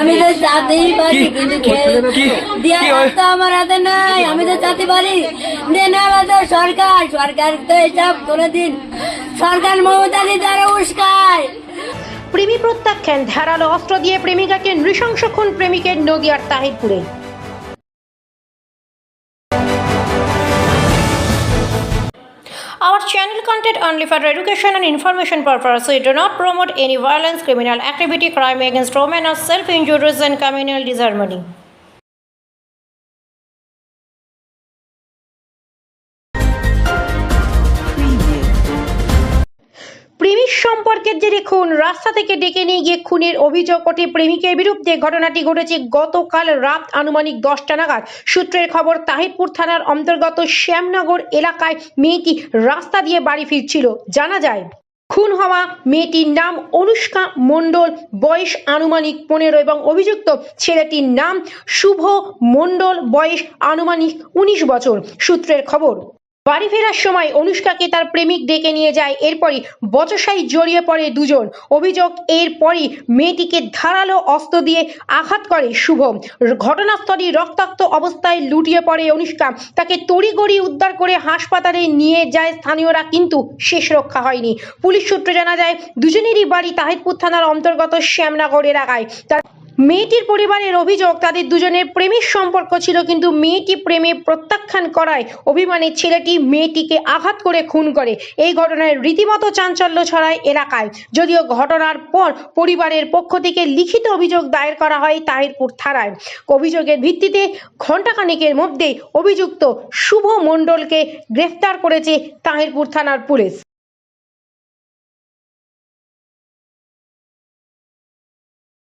আমি তো চাতেই পারি কি- কিন্তু কি- দেওয়ার কি আমার হাতে নাই আমি তো চাতে পারি। দেন আমাদের সরকার সরকার তো এসব কোনোদিন সরকার মমতা দি তারা উস্কায়। প্রেমী প্রত্যাখ্যান ধারালো অস্ত্র দিয়ে প্রেমিকাকে নৃশংস খুন প্রেমিকের নদিয়ার তাহিরপুরে। Our channel content only for education and information purpose. We do not promote any violence, criminal activity, crime against women, or self-injuries and communal disharmony. সম্পর্কের জেরে খুন রাস্তা থেকে ডেকে নিয়ে গিয়ে খুনের অভিযোগ ওঠে প্রেমিকের বিরুদ্ধে। ঘটনাটি ঘটেছে গতকাল রাত আনুমানিক দশটা নাগাদ। সূত্রের খবর, তাহিরপুর থানার অন্তর্গত শ্যামনগর এলাকায় মেয়েটি রাস্তা দিয়ে বাড়ি ফিরছিল। জানা যায়, খুন হওয়া মেয়েটির নাম অনুষ্কা মণ্ডল, বয়স আনুমানিক পনেরো এবং অভিযুক্ত ছেলেটির নাম শুভ মণ্ডল, বয়স আনুমানিক উনিশ বছর। সূত্রের খবর বাড়ি ফেরার সময় অনুষ্কাকে তার প্রেমিক ডেকে নিয়ে যায়। এরপরই বচসাই জড়িয়ে পড়ে দুজন। অভিযোগ, এরপরই মেয়েটিকে ধারালো অস্ত্র দিয়ে আঘাত করে শুভ ঘটনাস্থলে রক্তাক্ত অবস্থায় লুটিয়ে পড়ে অনুষ্কা। তাকে তড়িগড়ি উদ্ধার করে হাসপাতালে নিয়ে যায় স্থানীয়রা, কিন্তু শেষ রক্ষা হয়নি। পুলিশ সূত্রে জানা যায়, দুজনেরই বাড়ি তাহিরপুর থানার অন্তর্গত শ্যামনগর এলাকায় তার মেয়েটির পরিবারের অভিযোগ, তাদের দুজনের প্রেমের সম্পর্ক ছিল কিন্তু মেয়েটি প্রেমে প্রত্যাখ্যান করায় অভিমানের ছেলেটি মেয়েটিকে আঘাত করে খুন করে। এই ঘটনায় রীতিমতো চাঞ্চল্য ছড়ায় এলাকায়। যদিও ঘটনার পর পরিবারের পক্ষ থেকে লিখিত অভিযোগ দায়ের করা হয় তাহিরপুর থানায়। অভিযোগের ভিত্তিতে ঘণ্টাখানেকের মধ্যে অভিযুক্ত শুভ মণ্ডলকে গ্রেফতার করেছে তাহিরপুর থানার পুলিশ।